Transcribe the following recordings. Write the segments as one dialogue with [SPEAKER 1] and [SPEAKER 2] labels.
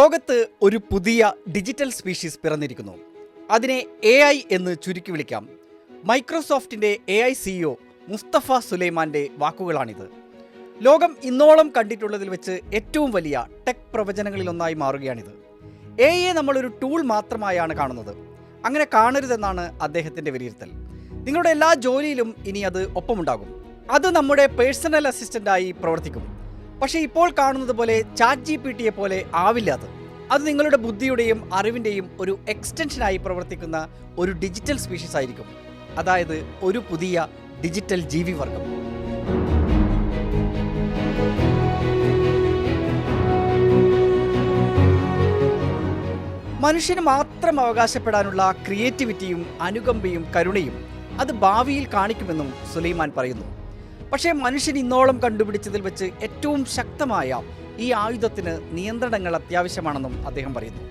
[SPEAKER 1] ലോകത്ത് ഒരു പുതിയ ഡിജിറ്റൽ സ്പീഷീസ് പിറന്നിരിക്കുന്നു. അതിനെ എ ഐ എന്ന് ചുരുക്കി വിളിക്കാം. മൈക്രോസോഫ്റ്റിന്റെ എ ഐ സിഇഒ മുസ്തഫ സുലൈമാന്റെ വാക്കുകളാണിത്. ലോകം ഇന്നോളം കണ്ടിട്ടുള്ളതിൽ വെച്ച് ഏറ്റവും വലിയ ടെക് പ്രവചനങ്ങളിലൊന്നായി മാറുകയാണിത്. എ ഐയെ നമ്മളൊരു ടൂൾ മാത്രമായാണ് കാണുന്നത്. അങ്ങനെ കാണരുതെന്നാണ് അദ്ദേഹത്തിന്റെ വിലയിരുത്തൽ. നിങ്ങളുടെ എല്ലാ ജോലിയിലും ഇനി അത് ഒപ്പമുണ്ടാകും. അത് നമ്മുടെ പേഴ്സണൽ അസിസ്റ്റന്റായി പ്രവർത്തിക്കും. പക്ഷേ ഇപ്പോൾ കാണുന്നത് പോലെ ചാറ്റ് ജി പി ടിയെ പോലെ ആവില്ല അത്. അത് നിങ്ങളുടെ ബുദ്ധിയുടെയും അറിവിന്റെയും ഒരു എക്സ്റ്റൻഷനായി പ്രവർത്തിക്കുന്ന ഒരു ഡിജിറ്റൽ സ്പീഷീസ് ആയിരിക്കും. അതായത് ഒരു പുതിയ ഡിജിറ്റൽ ജീവി വർഗം. മനുഷ്യന് മാത്രം അവകാശപ്പെടാനുള്ള ക്രിയേറ്റിവിറ്റിയും അനുകമ്പയും കരുണയും അത് ഭാവിയിൽ കാണിക്കുമെന്നും സുലൈമാൻ പറയുന്നു. പക്ഷേ മനുഷ്യൻ ഇന്നോളം കണ്ടുപിടിച്ചതിൽ വെച്ച് ഏറ്റവും ശക്തമായ ഈ ആയുധത്തിന് നിയന്ത്രണങ്ങൾ അത്യാവശ്യമാണെന്നും അദ്ദേഹം പറയുന്നു.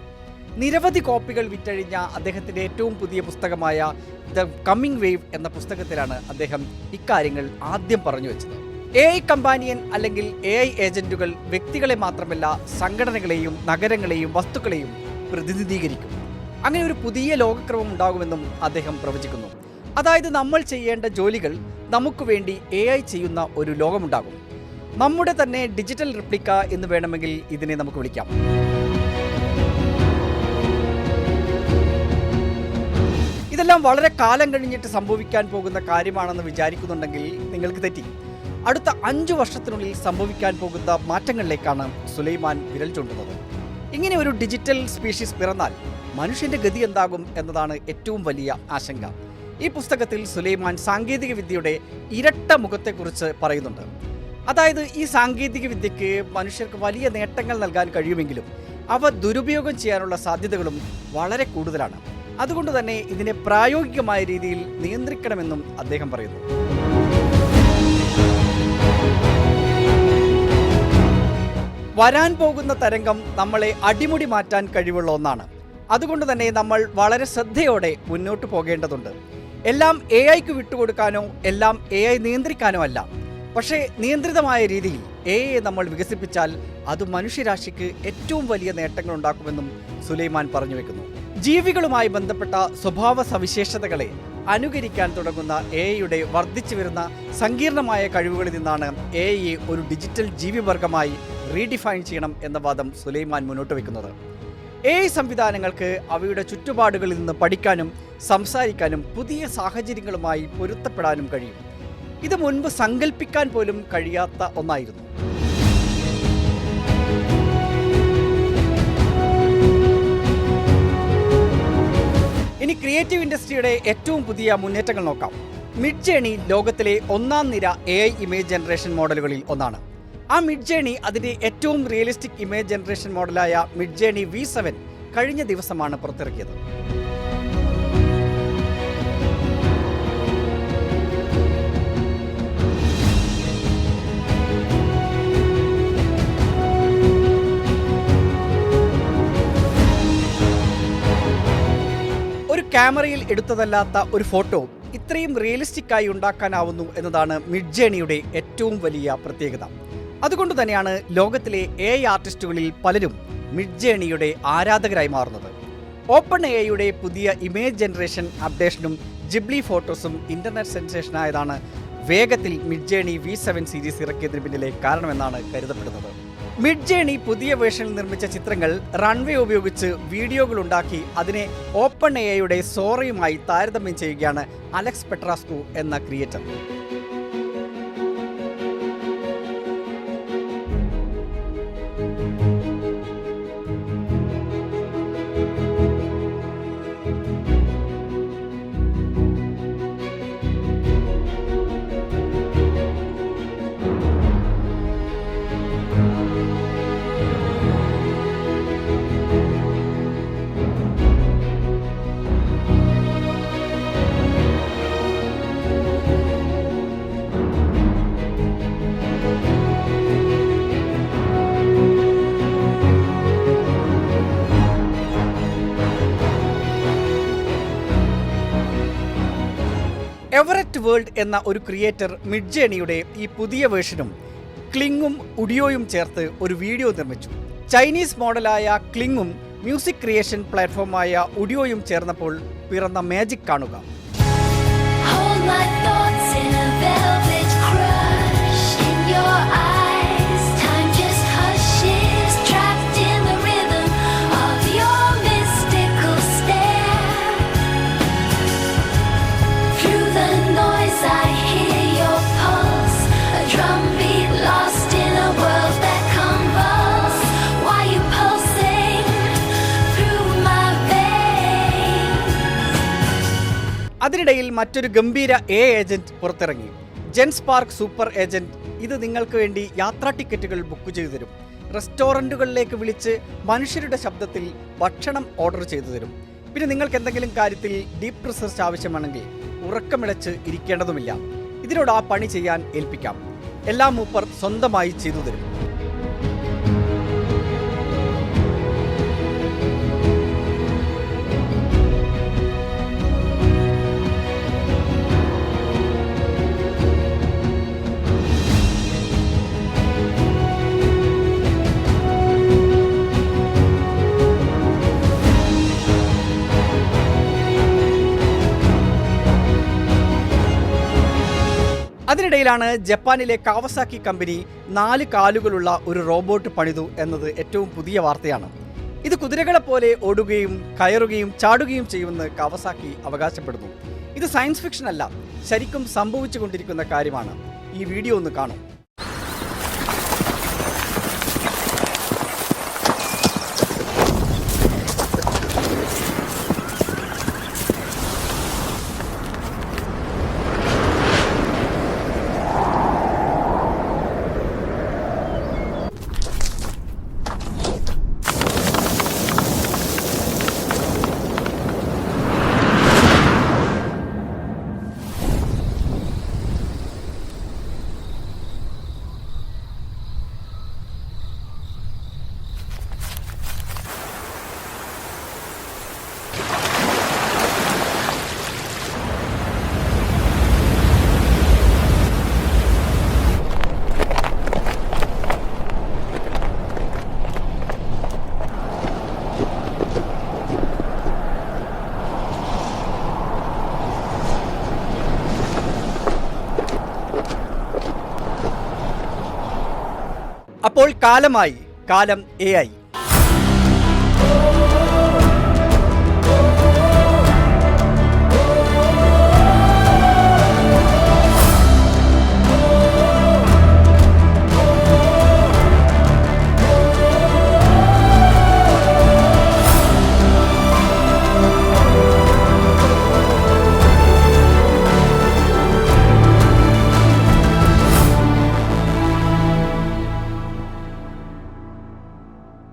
[SPEAKER 1] നിരവധി കോപ്പികൾ വിറ്റഴിഞ്ഞ അദ്ദേഹത്തിന്റെ ഏറ്റവും പുതിയ പുസ്തകമായ ദ കമ്മിങ് വേവ് എന്ന പുസ്തകത്തിലാണ് അദ്ദേഹം ഇക്കാര്യങ്ങൾ ആദ്യം പറഞ്ഞു വെച്ചത്. എ ഐ കമ്പാനിയൻ അല്ലെങ്കിൽ എ ഐ ഏജന്റുകൾ വ്യക്തികളെ മാത്രമല്ല സംഘടനകളെയും നഗരങ്ങളെയും വസ്തുക്കളെയും പ്രതിനിധീകരിക്കും. അങ്ങനെ ഒരു പുതിയ ലോകക്രമം ഉണ്ടാകുമെന്നും അദ്ദേഹം പ്രവചിക്കുന്നു. അതായത് നമ്മൾ ചെയ്യേണ്ട ജോലികൾ നമുക്ക് വേണ്ടി എ ഐ ചെയ്യുന്ന ഒരു ലോകമുണ്ടാകും. നമ്മുടെ തന്നെ ഡിജിറ്റൽ റിപ്ലിക്ക എന്ന് വേണമെങ്കിൽ ഇതിനെ നമുക്ക് വിളിക്കാം. ഇതെല്ലാം വളരെ കാലം കഴിഞ്ഞിട്ട് സംഭവിക്കാൻ പോകുന്ന കാര്യമാണെന്ന് വിചാരിക്കുന്നുണ്ടെങ്കിൽ നിങ്ങൾക്ക് തെറ്റി. അടുത്ത അഞ്ചു വർഷത്തിനുള്ളിൽ സംഭവിക്കാൻ പോകുന്ന മാറ്റങ്ങളിലേക്കാണ് സുലൈമാൻ വിരൽ ചൂണ്ടുന്നത്. ഇങ്ങനെ ഒരു ഡിജിറ്റൽ സ്പീഷീസ് പിറന്നാൽ മനുഷ്യന്റെ ഗതി എന്താകും എന്നതാണ് ഏറ്റവും വലിയ ആശങ്ക. ഈ പുസ്തകത്തിൽ സുലൈമാൻ സാങ്കേതിക വിദ്യയുടെ ഇരട്ട മുഖത്തെക്കുറിച്ച് പറയുന്നുണ്ട്. അതായത് ഈ സാങ്കേതിക വിദ്യക്ക് മനുഷ്യർക്ക് വലിയ നേട്ടങ്ങൾ നൽകാൻ കഴിയുമെങ്കിലും അവ ദുരുപയോഗം ചെയ്യാനുള്ള സാധ്യതകളും വളരെ കൂടുതലാണ്. അതുകൊണ്ട് തന്നെ ഇതിനെ പ്രായോഗികമായ രീതിയിൽ നിയന്ത്രിക്കണമെന്നും അദ്ദേഹം പറയുന്നു. വരാൻ പോകുന്ന തരംഗം നമ്മളെ അടിമുടി മാറ്റാൻ കഴിവുള്ള ഒന്നാണ്. അതുകൊണ്ട് തന്നെ നമ്മൾ വളരെ ശ്രദ്ധയോടെ മുന്നോട്ട് പോകേണ്ടതുണ്ട്. എല്ലാം എ ഐക്ക് വിട്ടുകൊടുക്കാനോ എല്ലാം എ ഐ നിയന്ത്രിക്കാനോ അല്ല. പക്ഷേ നിയന്ത്രിതമായ രീതിയിൽ എ ഐ നമ്മൾ വികസിപ്പിച്ചാൽ അത് മനുഷ്യരാശിക്ക് ഏറ്റവും വലിയ നേട്ടങ്ങൾ ഉണ്ടാക്കുമെന്നും സുലൈമാൻ പറഞ്ഞു വെക്കുന്നു. ജീവികളുമായി ബന്ധപ്പെട്ട സ്വഭാവ സവിശേഷതകളെ അനുകരിക്കാൻ തുടങ്ങുന്ന എ ഐയുടെ വർദ്ധിച്ചു വരുന്ന സങ്കീർണമായ കഴിവുകളിൽ നിന്നാണ് എ ഐയെ ഒരു ഡിജിറ്റൽ ജീവിവർഗമായി റീഡിഫൈൻ ചെയ്യണം എന്ന വാദം സുലൈമാൻ മുന്നോട്ട് വെക്കുന്നത്. എ സംവിധാനങ്ങൾക്ക് അവയുടെ ചുറ്റുപാടുകളിൽ നിന്ന് പഠിക്കാനും സംസാരിക്കാനും പുതിയ സാഹചര്യങ്ങളുമായി പൊരുത്തപ്പെടാനും കഴിയും. ഇത് മുൻപ് സങ്കല്പിക്കാൻ പോലും കഴിയാത്ത ഒന്നായിരുന്നു. ഇനി ക്രിയേറ്റീവ് ഇൻഡസ്ട്രിയുടെ ഏറ്റവും പുതിയ മുന്നേറ്റങ്ങൾ നോക്കാം. മിഡ് ജേണി ലോകത്തിലെ ഒന്നാം നിര എ ഇമേജ് ജനറേഷൻ മോഡലുകളിൽ ഒന്നാണ്. ആ മിഡ് ജേണി അതിന്റെ ഏറ്റവും റിയലിസ്റ്റിക് ഇമേജ് ജനറേഷൻ മോഡലായ മിഡ് ജേണി വി സെവൻ കഴിഞ്ഞ ദിവസമാണ് പുറത്തിറക്കിയത്. ഒരു ക്യാമറയിൽ എടുത്തതല്ലാത്ത ഒരു ഫോട്ടോ ഇത്രയും റിയലിസ്റ്റിക്കായി ഉണ്ടാക്കാനാവുന്നു എന്നതാണ് മിഡ് ജേണിയുടെ ഏറ്റവും വലിയ പ്രത്യേകത. അതുകൊണ്ട് തന്നെയാണ് ലോകത്തിലെ എ ആർട്ടിസ്റ്റുകളിൽ പലരും മിഡ് ജേണിയുടെ ആരാധകരായി മാറുന്നത്. ഓപ്പൺ എ ഐയുടെ പുതിയ ഇമേജ് ജനറേഷൻ അപ്ഡേഷനും ജിബ്ലി ഫോട്ടോസും ഇന്റർനെറ്റ് സെൻസേഷനായതാണ് വേഗത്തിൽ Midjourney V seven series ഇറക്കിയതിന് പിന്നിലെ കാരണമെന്നാണ് കരുതപ്പെടുന്നത്. മിഡ് ജേണി പുതിയ വേർഷനിൽ നിർമ്മിച്ച ചിത്രങ്ങൾ റൺവേ ഉപയോഗിച്ച് വീഡിയോകൾ ഉണ്ടാക്കി അതിനെ ഓപ്പൺ എ ഐയുടെ സോറയുമായി താരതമ്യം ചെയ്യുകയാണ് അലക്സ് പെട്രാസ്കു എന്ന ക്രിയേറ്റർ എവററ്റ് വേൾഡ് എന്ന ഒരു ക്രിയേറ്റർ മിഡ്ജേണിയുടെ ഈ പുതിയ വേർഷനും ക്ലിങ്ങും ഉഡിയോയും ചേർത്ത് ഒരു വീഡിയോ നിർമ്മിച്ചു. ചൈനീസ് മോഡലായ ക്ലിങ്ങും മ്യൂസിക് ക്രിയേഷൻ പ്ലാറ്റ്ഫോമായ ഉഡിയോയും ചേർന്നപ്പോൾ പിറന്ന മാജിക് കാണുക. അതിനിടയിൽ മറ്റൊരു ഗംഭീര എ ഏജന്റ് പുറത്തിറങ്ങി. ജെൻസ് പാർക്ക് സൂപ്പർ ഏജന്റ് ഇത് നിങ്ങൾക്ക് വേണ്ടി യാത്രാ ടിക്കറ്റുകൾ ബുക്ക് ചെയ്തു തരും റെസ്റ്റോറന്റുകളിലേക്ക് വിളിച്ച് മനുഷ്യരുടെ ശബ്ദത്തിൽ ഭക്ഷണം ഓർഡർ ചെയ്തു തരും പിന്നെ നിങ്ങൾക്ക് എന്തെങ്കിലും കാര്യത്തിൽ ഡീപ് റിസർച്ച് ആവശ്യമാണെങ്കിൽ ഉറക്കമിളച്ച് ഇരിക്കേണ്ടതുമില്ല. ഇതിനോട് ആ പണി ചെയ്യാൻ ഏൽപ്പിക്കാം. എല്ലാം മൂപ്പർ സ്വന്തമായി ചെയ്തു തരും അതിനിടയിലാണ് ജപ്പാനിലെ കാവസാക്കി കമ്പനി നാല് കാലുകളുള്ള ഒരു റോബോട്ട് പണിതു എന്നത് ഏറ്റവും പുതിയ വാർത്തയാണ്. ഇത് കുതിരകളെ പോലെ ഓടുകയും കയറുകയും ചാടുകയും ചെയ്യുമെന്ന് കാവസാക്കി അവകാശപ്പെടുന്നു. ഇത് സയൻസ് ഫിക്ഷൻ അല്ല ശരിക്കും സംഭവിച്ചുകൊണ്ടിരിക്കുന്ന കാര്യമാണ്. ഈ വീഡിയോ ഒന്ന് കാണൂ. അപ്പോൾ കാലമായി കാലം എ ഐ.